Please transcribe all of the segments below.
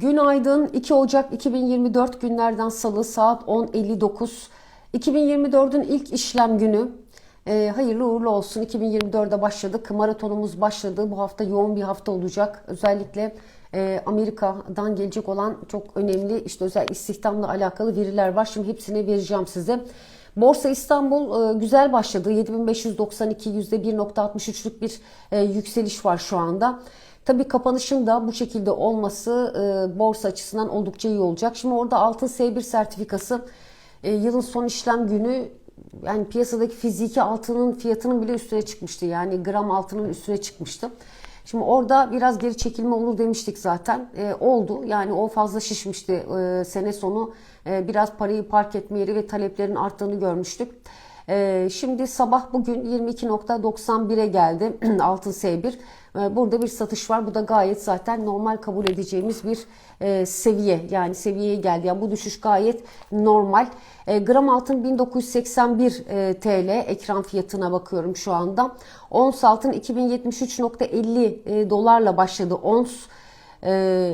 Günaydın 2 Ocak 2024 günlerden salı saat 10.59. 2024'ün ilk işlem günü. Ee, hayırlı uğurlu olsun. 2024'e başladık. Maratonumuz başladı. Bu hafta yoğun bir hafta olacak. Özellikle e, Amerika'dan gelecek olan çok önemli işte özel istihdamla alakalı veriler var. Şimdi hepsini vereceğim size. Borsa İstanbul e, güzel başladı. 7592 %1.63'lük bir e, yükseliş var şu anda. Tabii kapanışın da bu şekilde olması e, borsa açısından oldukça iyi olacak. Şimdi orada altın S1 sertifikası e, yılın son işlem günü yani piyasadaki fiziki altının fiyatının bile üstüne çıkmıştı. Yani gram altının üstüne çıkmıştı. Şimdi orada biraz geri çekilme olur demiştik zaten. E, oldu. Yani o fazla şişmişti e, sene sonu. E, biraz parayı park etme yeri ve taleplerin arttığını görmüştük. E, şimdi sabah bugün 22.91'e geldi altın S1. E, burada bir satış var. Bu da gayet zaten normal kabul edeceğimiz bir e, seviye. Yani seviyeye geldi. Yani bu düşüş gayet normal. E, gram altın 1981 e, TL ekran fiyatına bakıyorum şu anda. Ons altın 2073.50 e, dolarla başladı. Ons.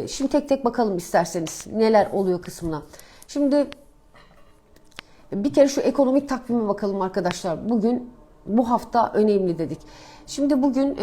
Şimdi tek tek bakalım isterseniz neler oluyor kısmına. Şimdi bir kere şu ekonomik takvime bakalım arkadaşlar. Bugün bu hafta önemli dedik. Şimdi bugün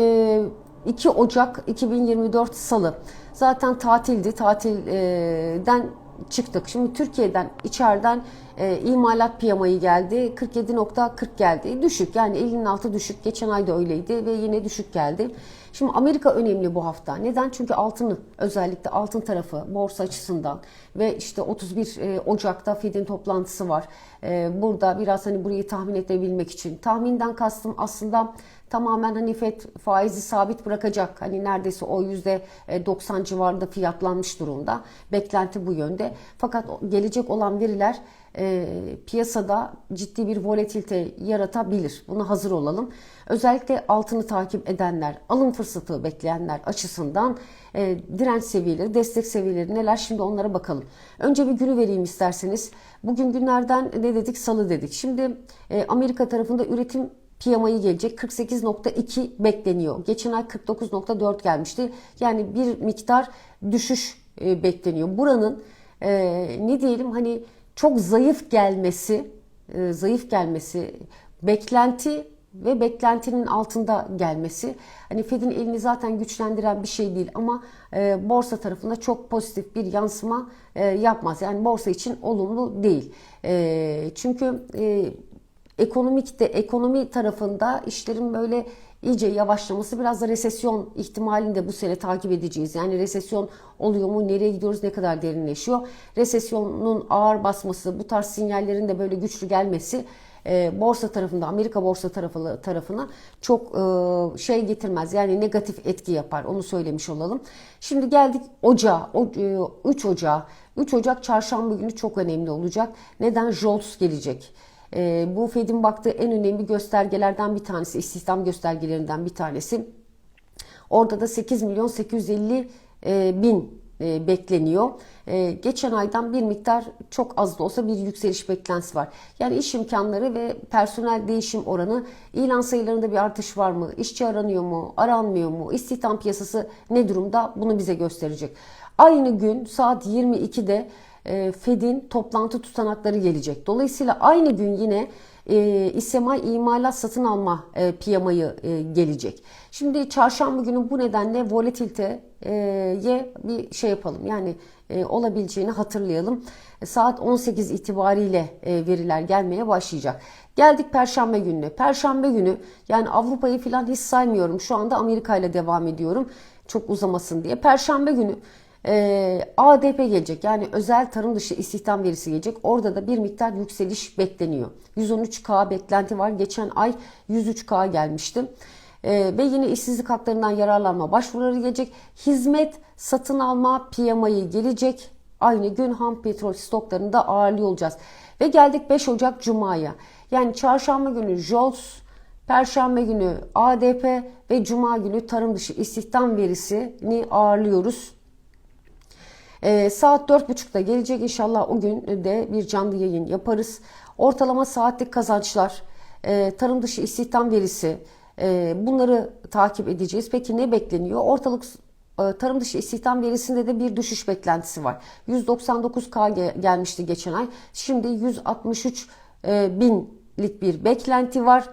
2 Ocak 2024 Salı. Zaten tatildi. Tatilden çıktık. Şimdi Türkiye'den içeriden e, imalat piyamayı geldi. 47.40 geldi. Düşük yani 50'nin altı düşük. Geçen ay da öyleydi ve yine düşük geldi. Şimdi Amerika önemli bu hafta. Neden? Çünkü altını özellikle altın tarafı borsa açısından ve işte 31 e, Ocak'ta Fed'in toplantısı var. E, burada biraz hani burayı tahmin edebilmek için. Tahminden kastım aslında tamamen hani FED faizi sabit bırakacak. Hani neredeyse o yüzde 90 civarında fiyatlanmış durumda. Beklenti bu yönde. Fakat gelecek olan veriler e, piyasada ciddi bir volatilite yaratabilir. Buna hazır olalım. Özellikle altını takip edenler, alım fırsatı bekleyenler açısından e, direnç seviyeleri, destek seviyeleri neler şimdi onlara bakalım. Önce bir günü vereyim isterseniz. Bugün günlerden ne dedik? Salı dedik. Şimdi e, Amerika tarafında üretim piyamayı gelecek. 48.2 bekleniyor. Geçen ay 49.4 gelmişti. Yani bir miktar düşüş e, bekleniyor. Buranın e, ne diyelim hani çok zayıf gelmesi, e, zayıf gelmesi, beklenti ve beklentinin altında gelmesi. Hani Fed'in elini zaten güçlendiren bir şey değil ama e, borsa tarafında çok pozitif bir yansıma e, yapmaz. Yani borsa için olumlu değil. E, çünkü e, ekonomikte ekonomi tarafında işlerin böyle iyice yavaşlaması biraz da resesyon ihtimalini de bu sene takip edeceğiz. Yani resesyon oluyor mu? Nereye gidiyoruz? Ne kadar derinleşiyor? Resesyonun ağır basması, bu tarz sinyallerin de böyle güçlü gelmesi e, borsa tarafında Amerika borsa tarafı tarafına çok e, şey getirmez. Yani negatif etki yapar. Onu söylemiş olalım. Şimdi geldik Ocağa. O, e, 3 Ocağı. 3 Ocak çarşamba günü çok önemli olacak. Neden? JOLTS gelecek. E, bu Fed'in baktığı en önemli göstergelerden bir tanesi, istihdam göstergelerinden bir tanesi. Orada da 8 milyon 850 e, bin e, bekleniyor. E, geçen aydan bir miktar çok az da olsa bir yükseliş beklentisi var. Yani iş imkanları ve personel değişim oranı ilan sayılarında bir artış var mı? İşçi aranıyor mu? Aranmıyor mu? İstihdam piyasası ne durumda? Bunu bize gösterecek. Aynı gün saat 22'de e, Fed'in toplantı tutanakları gelecek. Dolayısıyla aynı gün yine e, İSMA imalat satın alma e, piyamayı e, gelecek. Şimdi çarşamba günü bu nedenle volatiliteye bir şey yapalım. Yani e, olabileceğini hatırlayalım. E, saat 18 itibariyle e, veriler gelmeye başlayacak. Geldik Perşembe gününe. Perşembe günü yani Avrupa'yı falan hiç saymıyorum. Şu anda Amerika ile devam ediyorum. Çok uzamasın diye. Perşembe günü e, ADP gelecek yani özel tarım dışı istihdam verisi gelecek. Orada da bir miktar yükseliş bekleniyor. 113K beklenti var. Geçen ay 103K gelmişti. E, ve yine işsizlik haklarından yararlanma başvuruları gelecek. Hizmet satın alma piyamayı gelecek. Aynı gün ham petrol stoklarını da ağırlıyor olacağız. Ve geldik 5 Ocak Cuma'ya. Yani çarşamba günü JOLTS, Perşembe günü ADP ve Cuma günü tarım dışı istihdam verisini ağırlıyoruz. E, saat 4.30'da gelecek inşallah o gün de bir canlı yayın yaparız. Ortalama saatlik kazançlar, e, tarım dışı istihdam verisi e, bunları takip edeceğiz. Peki ne bekleniyor? Ortalık e, tarım dışı istihdam verisinde de bir düşüş beklentisi var. 199K ge- gelmişti geçen ay. Şimdi 163 e, binlik bir beklenti var.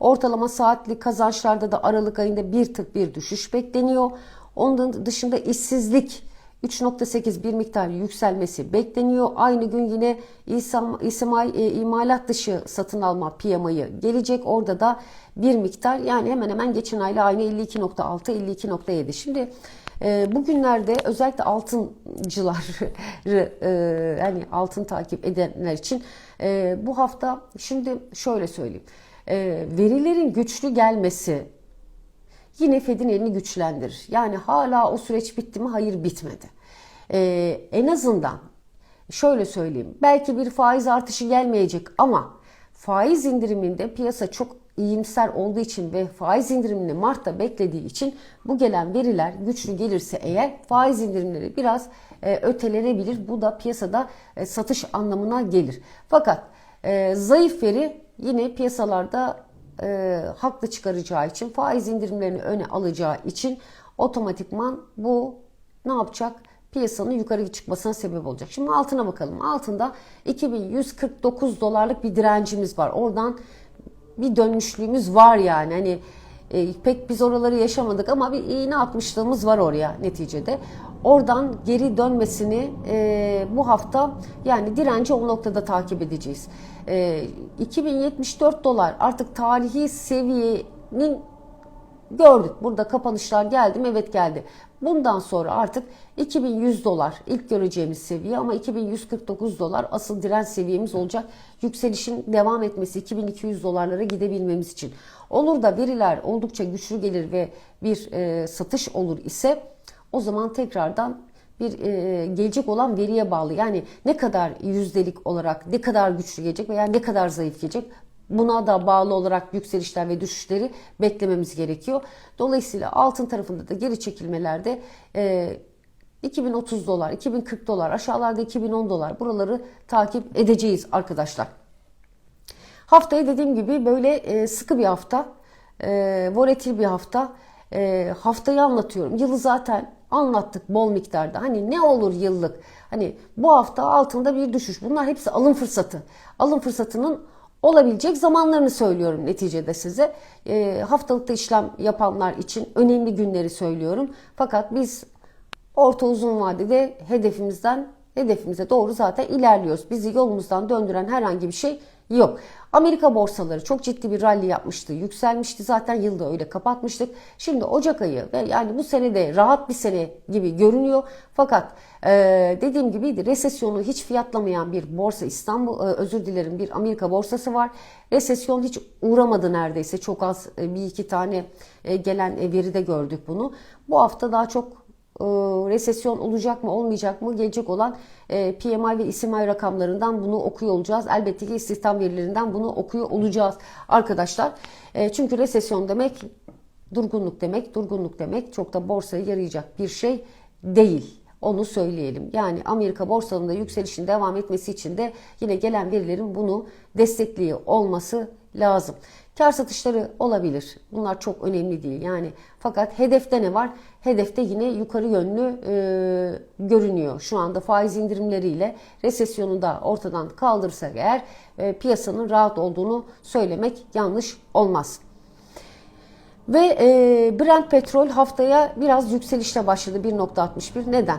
Ortalama saatlik kazançlarda da Aralık ayında bir tık bir düşüş bekleniyor. Onun dışında işsizlik 3.8 bir miktar yükselmesi bekleniyor. Aynı gün yine İSM, İSMI, e, imalat dışı satın alma PMI'yi gelecek. Orada da bir miktar yani hemen hemen geçen ayla aynı 52.6 52.7. Şimdi e, bugünlerde özellikle altıncıları e, hani altın takip edenler için e, bu hafta şimdi şöyle söyleyeyim. Verilerin güçlü gelmesi yine Fed'in elini güçlendirir. Yani hala o süreç bitti mi? Hayır bitmedi. Ee, en azından şöyle söyleyeyim. Belki bir faiz artışı gelmeyecek ama faiz indiriminde piyasa çok iyimser olduğu için ve faiz indirimini Mart'ta beklediği için bu gelen veriler güçlü gelirse eğer faiz indirimleri biraz e, ötelenebilir. Bu da piyasada e, satış anlamına gelir. Fakat e, zayıf veri yine piyasalarda e, haklı çıkaracağı için faiz indirimlerini öne alacağı için otomatikman bu ne yapacak? Piyasanın yukarı çıkmasına sebep olacak. Şimdi altına bakalım. Altında 2149 dolarlık bir direncimiz var. Oradan bir dönmüşlüğümüz var yani. Hani e, pek biz oraları yaşamadık ama bir iğne atmışlığımız var oraya neticede. Oradan geri dönmesini e, bu hafta yani direnci o noktada takip edeceğiz. E, 2074 dolar artık tarihi seviyenin gördük. Burada kapanışlar geldi mi? Evet geldi. Bundan sonra artık 2100 dolar ilk göreceğimiz seviye ama 2149 dolar asıl direnç seviyemiz olacak. Yükselişin devam etmesi 2200 dolarlara gidebilmemiz için. Olur da veriler oldukça güçlü gelir ve bir e, satış olur ise o zaman tekrardan bir e, gelecek olan veriye bağlı. Yani ne kadar yüzdelik olarak ne kadar güçlü gelecek veya ne kadar zayıf gelecek buna da bağlı olarak yükselişler ve düşüşleri beklememiz gerekiyor. Dolayısıyla altın tarafında da geri çekilmelerde e, 2030 dolar, 2040 dolar, aşağılarda 2010 dolar buraları takip edeceğiz arkadaşlar. Haftaya dediğim gibi böyle e, sıkı bir hafta, e, volatil bir hafta. E, haftayı anlatıyorum. Yılı zaten anlattık bol miktarda. Hani ne olur yıllık? Hani bu hafta altında bir düşüş. Bunlar hepsi alım fırsatı. Alım fırsatının olabilecek zamanlarını söylüyorum neticede size. Haftalıkta işlem yapanlar için önemli günleri söylüyorum. Fakat biz orta uzun vadede hedefimizden hedefimize doğru zaten ilerliyoruz. Bizi yolumuzdan döndüren herhangi bir şey yok. Amerika borsaları çok ciddi bir rally yapmıştı. Yükselmişti zaten yılda öyle kapatmıştık. Şimdi Ocak ayı ve yani bu sene de rahat bir sene gibi görünüyor. Fakat e, dediğim gibiydi resesyonu hiç fiyatlamayan bir borsa İstanbul e, özür dilerim bir Amerika borsası var. Resesyon hiç uğramadı neredeyse. Çok az e, bir iki tane e, gelen e, veride gördük bunu. Bu hafta daha çok e, resesyon olacak mı olmayacak mı gelecek olan e, PMI ve ISMI rakamlarından bunu okuyor olacağız. Elbette ki istihdam verilerinden bunu okuyor olacağız arkadaşlar. E, çünkü resesyon demek durgunluk demek, durgunluk demek çok da borsaya yarayacak bir şey değil. Onu söyleyelim. Yani Amerika borsalarında yükselişin devam etmesi için de yine gelen verilerin bunu destekliyor olması lazım. Kar satışları olabilir. Bunlar çok önemli değil. Yani fakat hedefte ne var? Hedefte yine yukarı yönlü e, görünüyor. Şu anda faiz indirimleriyle resesyonu da ortadan kaldırırsak eğer e, piyasanın rahat olduğunu söylemek yanlış olmaz. Ve e, Brent petrol haftaya biraz yükselişle başladı 1.61. Neden?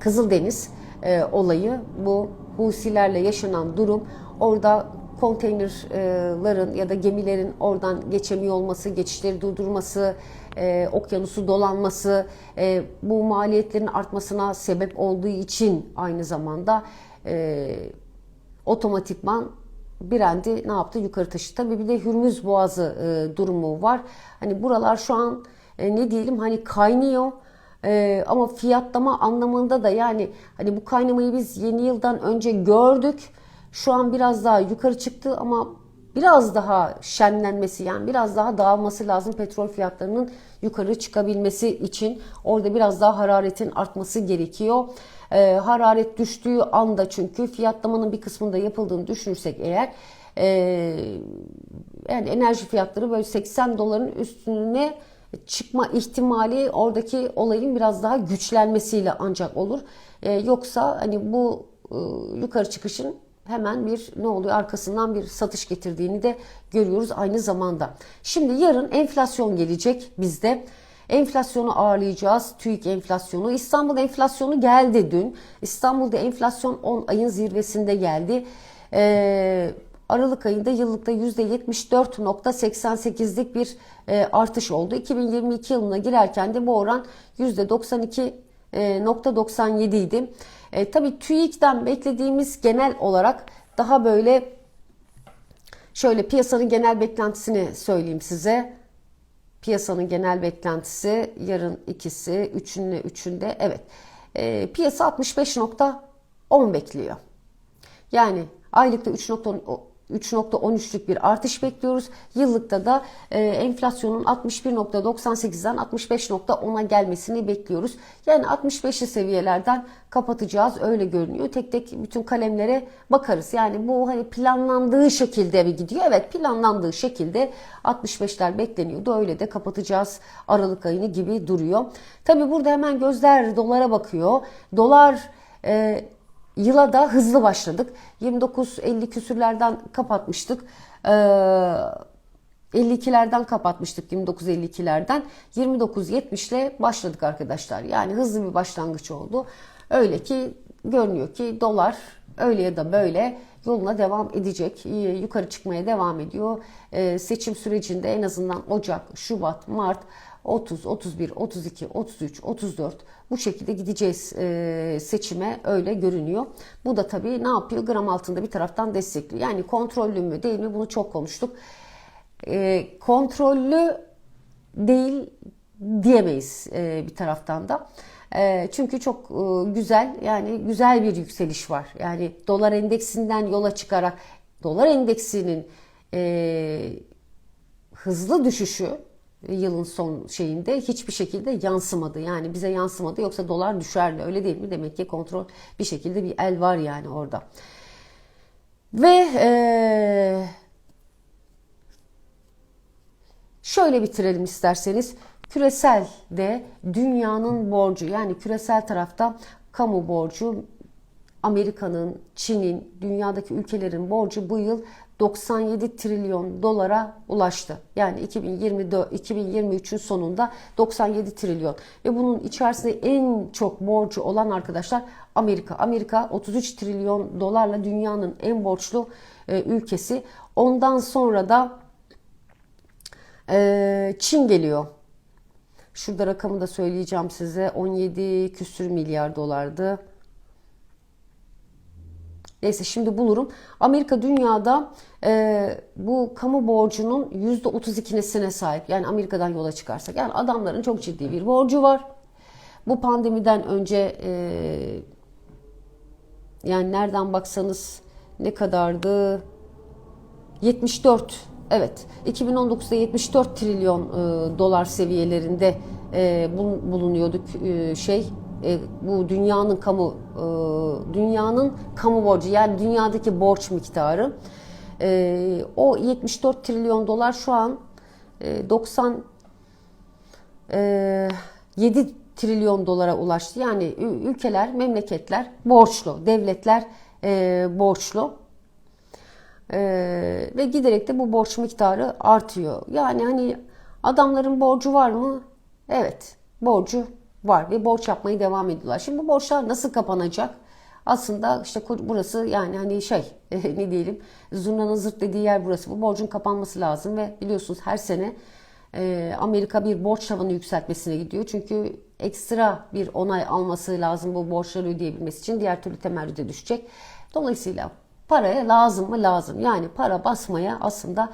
Kızıldeniz e, olayı bu Husilerle yaşanan durum orada konteynerların ya da gemilerin oradan geçemiyor olması, geçişleri durdurması, e, okyanusu dolanması e, bu maliyetlerin artmasına sebep olduğu için aynı zamanda otomatikman Brent'i ne yaptı? Yukarı taşıdı. Tabii bir de Hürmüz Boğazı e, durumu var. Hani buralar şu an e, ne diyelim hani kaynıyor. Ee, ama fiyatlama anlamında da yani hani bu kaynamayı biz yeni yıldan önce gördük. Şu an biraz daha yukarı çıktı ama biraz daha şenlenmesi yani biraz daha dağılması lazım petrol fiyatlarının yukarı çıkabilmesi için. Orada biraz daha hararetin artması gerekiyor. Ee, hararet düştüğü anda çünkü fiyatlamanın bir kısmında yapıldığını düşünürsek eğer e, yani enerji fiyatları böyle 80 doların üstüne çıkma ihtimali oradaki olayın biraz daha güçlenmesiyle ancak olur. E, yoksa hani bu e, yukarı çıkışın hemen bir ne oluyor arkasından bir satış getirdiğini de görüyoruz aynı zamanda. Şimdi yarın enflasyon gelecek bizde. Enflasyonu ağırlayacağız. TÜİK enflasyonu. İstanbul enflasyonu geldi dün. İstanbul'da enflasyon 10 ayın zirvesinde geldi. Ee, Aralık ayında yıllıkta %74.88'lik bir e, artış oldu. 2022 yılına girerken de bu oran %92.97 idi. E, tabii TÜİK'ten beklediğimiz genel olarak daha böyle şöyle piyasanın genel beklentisini söyleyeyim size. Piyasanın genel beklentisi yarın ikisi, üçünde üçünde evet. E, piyasa 65.10 bekliyor. Yani aylıkta 3.13'lük bir artış bekliyoruz. Yıllıkta da e, enflasyonun 61.98'den 65.10'a gelmesini bekliyoruz. Yani 65'li seviyelerden kapatacağız öyle görünüyor. Tek tek bütün kalemlere bakarız. Yani bu hani planlandığı şekilde mi gidiyor? Evet planlandığı şekilde 65'ler bekleniyordu. Öyle de kapatacağız Aralık ayını gibi duruyor. Tabi burada hemen gözler dolara bakıyor. Dolar e, Yıla da hızlı başladık. 29-50 küsürlerden kapatmıştık. Ee, 52'lerden kapatmıştık 29-52'lerden. 29-70 ile başladık arkadaşlar. Yani hızlı bir başlangıç oldu. Öyle ki görünüyor ki dolar öyle ya da böyle yoluna devam edecek. Yukarı çıkmaya devam ediyor. Ee, seçim sürecinde en azından Ocak, Şubat, Mart 30, 31, 32, 33, 34 bu şekilde gideceğiz e, seçime öyle görünüyor. Bu da tabii ne yapıyor? Gram altında bir taraftan destekliyor. Yani kontrollü mü değil mi bunu çok konuştuk. Kontrollü değil diyemeyiz bir taraftan da. E, çünkü çok e, güzel yani güzel bir yükseliş var. Yani dolar endeksinden yola çıkarak dolar endeksinin e, hızlı düşüşü yılın son şeyinde hiçbir şekilde yansımadı. Yani bize yansımadı yoksa dolar düşerdi öyle değil mi? Demek ki kontrol bir şekilde bir el var yani orada. Ve ee, şöyle bitirelim isterseniz. Küresel de dünyanın borcu yani küresel tarafta kamu borcu Amerika'nın, Çin'in, dünyadaki ülkelerin borcu bu yıl 97 trilyon dolara ulaştı. Yani 2024 2023'ün sonunda 97 trilyon ve bunun içerisinde en çok borcu olan arkadaşlar Amerika. Amerika 33 trilyon dolarla dünyanın en borçlu e, ülkesi. Ondan sonra da e, Çin geliyor. Şurada rakamı da söyleyeceğim size. 17 küsür milyar dolardı. Neyse şimdi bulurum. Amerika dünyada e, bu kamu borcunun %32'sine sahip. Yani Amerika'dan yola çıkarsak. Yani adamların çok ciddi bir borcu var. Bu pandemiden önce e, yani nereden baksanız ne kadardı? 74 evet 2019'da 74 trilyon e, dolar seviyelerinde e, bulunuyorduk e, şey e, bu dünyanın kamu e, dünyanın kamu borcu yani dünyadaki borç miktarı e, o 74 trilyon dolar şu an e, 97 e, trilyon dolara ulaştı. Yani ülkeler, memleketler borçlu, devletler e, borçlu. Ee, ve giderek de bu borç miktarı artıyor. Yani hani adamların borcu var mı? Evet, borcu var ve borç yapmaya devam ediyorlar. Şimdi bu borçlar nasıl kapanacak? Aslında işte burası yani hani şey ne diyelim zurnanın zırt dediği yer burası. Bu borcun kapanması lazım ve biliyorsunuz her sene e, Amerika bir borç tavanı yükseltmesine gidiyor. Çünkü ekstra bir onay alması lazım bu borçları ödeyebilmesi için. Diğer türlü temerrüde düşecek. Dolayısıyla paraya lazım mı? Lazım. Yani para basmaya aslında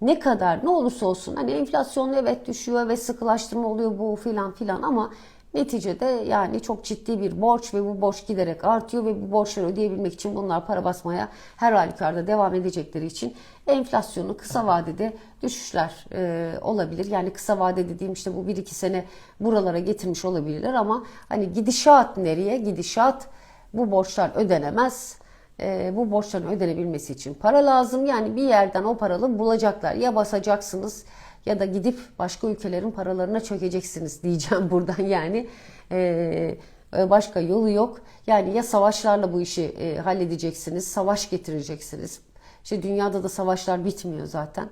ne kadar ne olursa olsun hani enflasyon evet düşüyor ve sıkılaştırma oluyor bu filan filan ama Neticede yani çok ciddi bir borç ve bu borç giderek artıyor ve bu borçları ödeyebilmek için bunlar para basmaya her halükarda devam edecekleri için enflasyonu kısa vadede düşüşler e, olabilir. Yani kısa vade dediğim işte bu 1-2 sene buralara getirmiş olabilirler ama hani gidişat nereye? Gidişat bu borçlar ödenemez. E, bu borçların ödenebilmesi için para lazım. Yani bir yerden o paralı bulacaklar. Ya basacaksınız ya da gidip başka ülkelerin paralarına çökeceksiniz diyeceğim buradan yani. Ee, başka yolu yok. Yani ya savaşlarla bu işi e, halledeceksiniz, savaş getireceksiniz. İşte dünyada da savaşlar bitmiyor zaten.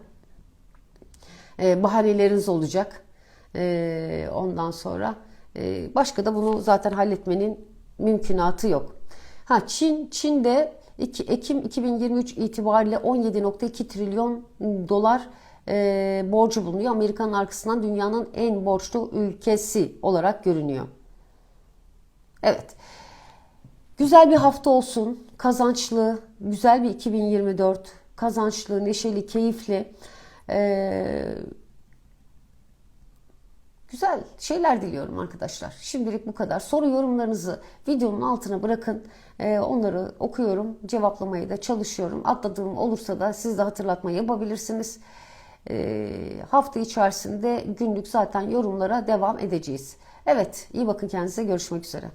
Ee, bahaneleriniz olacak. Ee, ondan sonra e, başka da bunu zaten halletmenin mümkünatı yok. Ha Çin Çin'de 2 Ekim 2023 itibariyle 17.2 trilyon dolar e, borcu bulunuyor. Amerika'nın arkasından dünyanın en borçlu ülkesi olarak görünüyor. Evet. Güzel bir hafta olsun. Kazançlı, güzel bir 2024. Kazançlı, neşeli, keyifli. Ee, güzel şeyler diliyorum arkadaşlar. Şimdilik bu kadar. Soru yorumlarınızı videonun altına bırakın. Ee, onları okuyorum. Cevaplamaya da çalışıyorum. Atladığım olursa da siz de hatırlatma yapabilirsiniz. Ee, hafta içerisinde günlük zaten yorumlara devam edeceğiz. Evet, iyi bakın kendinize. Görüşmek üzere.